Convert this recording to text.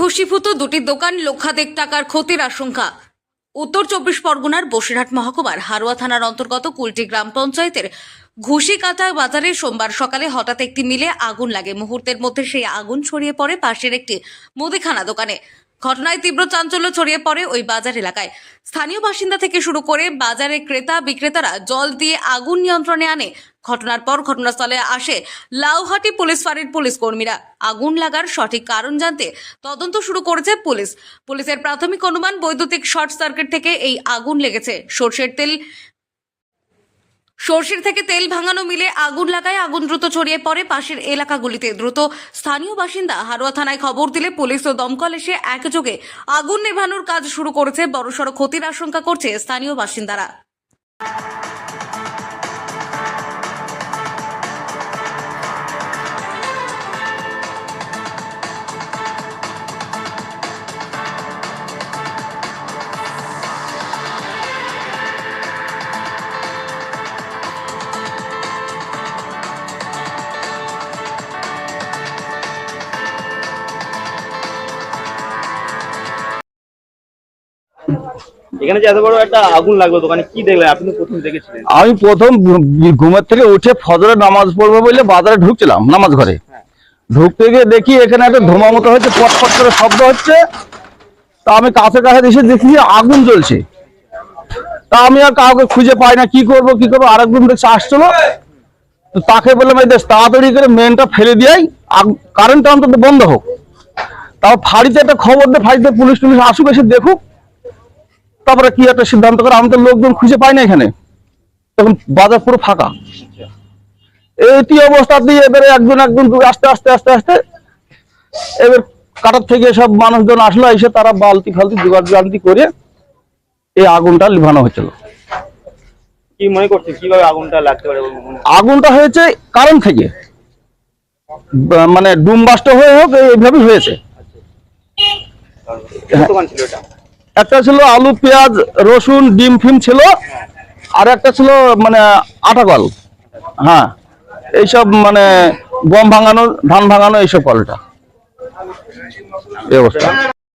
ভস্মীভূত দুটি দোকান লক্ষাধিক টাকার ক্ষতির আশঙ্কা। উত্তর চব্বিশ পরগনার বসিরহাট মহকুমার হারোয়া থানার অন্তর্গত কুলটি গ্রাম পঞ্চায়েতের ঘুষিকাটা বাজারে সোমবার সকালে হঠাৎ একটি মিলে আগুন লাগে। মুহূর্তের মধ্যে সেই আগুন ছড়িয়ে পড়ে পাশের একটি মুদিখানা দোকানে। ঘটনায় তীব্র চাঞ্চল্য ছড়িয়ে পড়ে ওই বাজার এলাকায়। স্থানীয় বাসিন্দা থেকে শুরু করে বাজারে ক্রেতা, বিক্রেতারা জল দিয়ে আগুন নিয়ন্ত্রণে আনে। ঘটনার পর ঘটনাস্থলে আসে লাউহাটি পুলিশ ফাঁড়ির পুলিশ কর্মীরা। আগুন লাগার সঠিক কারণ জানতে তদন্ত শুরু করেছে পুলিশ। পুলিশের প্রাথমিক অনুমান বৈদ্যুতিক শর্ট সার্কিট থেকে এই আগুন লেগেছে। সর্ষের তেল সর্ষের থেকে তেল ভাঙানো মিলে আগুন লাগায়, আগুন দ্রুত ছড়িয়ে পড়ে পাশের এলাকাগুলিতে। দ্রুত স্থানীয় বাসিন্দা হারোয়া থানায় খবর দিলে পুলিশ ও দমকল এসে একযোগে আগুন নেভানোর কাজ শুরু করেছে। বড়সড় ক্ষতির আশঙ্কা করছে স্থানীয় বাসিন্দারা। এখানে যে এত বড় একটা আগুন লাগল দোকানে কি দেখলেন? আপনি প্রথম দেখেছিলেন। আমি প্রথম ঘুমের থেকে উঠে ফজরে নামাজ পড়ব বলে বাজারে ঢুকছিলাম নামাজ ঘরে। ঢুকতে গিয়ে দেখি এখানে একটা ধোঁয়া মতো হচ্ছে পটপট করে শব্দ হচ্ছে। তা আমি কাছে কাছে এসে দেখি আগুন জ্বলছে। তা আমি আর কাউকে খুঁজে পাই না কি করব কি করব? আরেকজন দেখছি আসছিল। তো তাকে বললাম এই দেখ তাড়াতাড়ি করে মেনটা ফেলে দিয়াই কারেন্টটা অন্তত বন্ধ হোক। তাও ফাঁড়িতে একটা খবর দিয়ে ফাঁড়িতে পুলিশ টুলিশ আসুক এসে দেখুক। তারপরে কি একটা সিদ্ধান্ত করে আমি তো লোকজন খুঁজে পাই না এখানে? তখন বাজার পুরো ফাঁকা। এইটি অবস্থাতে এবারে একজন একজন আস্তে আস্তে আস্তে আস্তে এবার কাটার থেকে সব মানুষজন আসলো এসে তারা বালতি ফালতি জোগাড় জালতি করে এই আগুনটা লিভানো হয়েছিল কি মনে করছেন কীভাবে আগুনটা লাগতে পারে বলে? আগুনটা হয়েছে কারণ থেকে। মানে ডুম বাস্ট হয়ে হোক এইভাবে হয়েছে। এটা? একটা ছিল আলু, পেঁয়াজ, রসুন, ডিম, ফিম ছিল, আর একটা ছিল মানে আটা কল। হ্যাঁ এইসব মানে গম ভাঙানো, ধান ভাঙানো এইসব কলটা। এই অবস্থা।